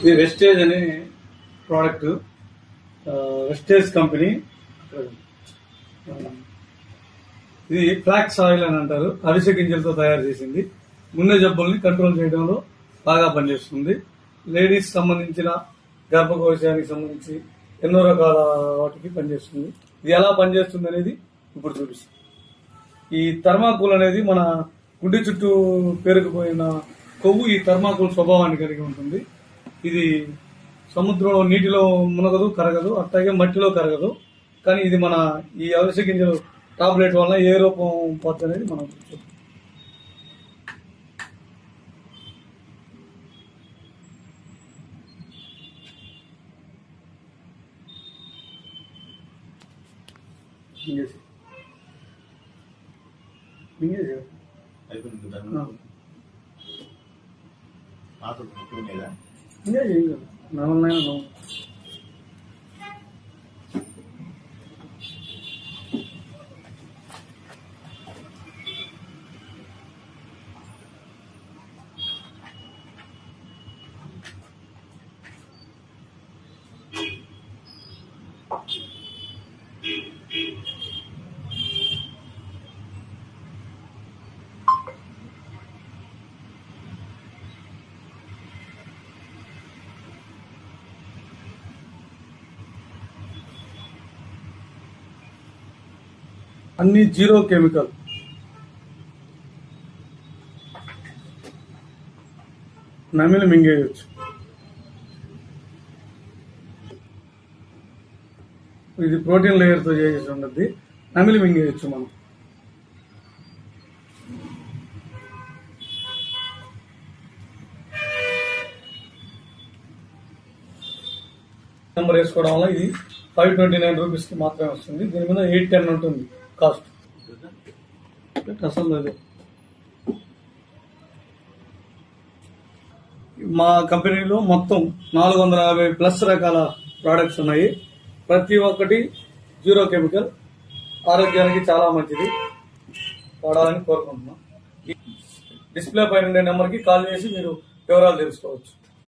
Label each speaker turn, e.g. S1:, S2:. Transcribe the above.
S1: ఇది వెస్టేజ్ అనే product wastage company ఇది ఫ్లాక్స్ ఆయిల్ అని అంటారు. అవిసె గింజలతో తయారు చేసింది. గుండె జబ్బుల్ని కంట్రోల్ చేయడంలో బాగా పనిచేస్తుంది. లేడీస్ సంబంధించిన గర్భకోశానికి సంబంధించి ఎన్నో రకాల వాటికి పనిచేస్తుంది. ఇది ఎలా పనిచేస్తుంది అనేది ఇప్పుడు చూపిస్తుంది ఈ థర్మాకోల్ అనేది మన గుండె చుట్టూ పేరుకుపోయిన కొవ్వు ఈ థర్మాకోల్ స్వభావాన్ని కలిగి ఉంటుంది. ఇది సముద్రంలో నీటిలో మునగదు కరగదు అట్లాగే మట్టిలో కరగదు. కానీ ఇది మన ఈ అవిసె గింజలు టాబ్లెట్ వలన ఏ రూపం పోతుంది అనేది మనం.
S2: అయిపోయింది
S1: ఆ.
S2: దాన్ని 应该有
S1: 一个那样弄 అన్ని జీరో కెమికల్. నమిలి మింగేయచ్చు. ఇది ప్రోటీన్ లేయర్తో చేసి ఉండద్ది. నమిలి మింగేయచ్చు మనం. నెంబర్ వేసుకోవడం వల్ల ఇది ఫైవ్ ట్వంటీ నైన్ రూపీస్కి మాత్రమే వస్తుంది. దీని మీద ఎయిట్ టెన్ ఉంటుంది. కాస్ట్. అసలు మా కంపెనీలో మొత్తం నాలుగు వందల యాభై ప్లస్ రకాల ప్రోడక్ట్స్ ఉన్నాయి. ప్రతి ఒక్కటి జీరో కెమికల్. ఆరోగ్యానికి చాలా మంచిది. వాడాలని కోరుకుంటున్నాం. డిస్ప్లే పైన ఉండే నెంబర్కి కాల్ చేసి మీరు వివరాలు తెలుసుకోవచ్చు.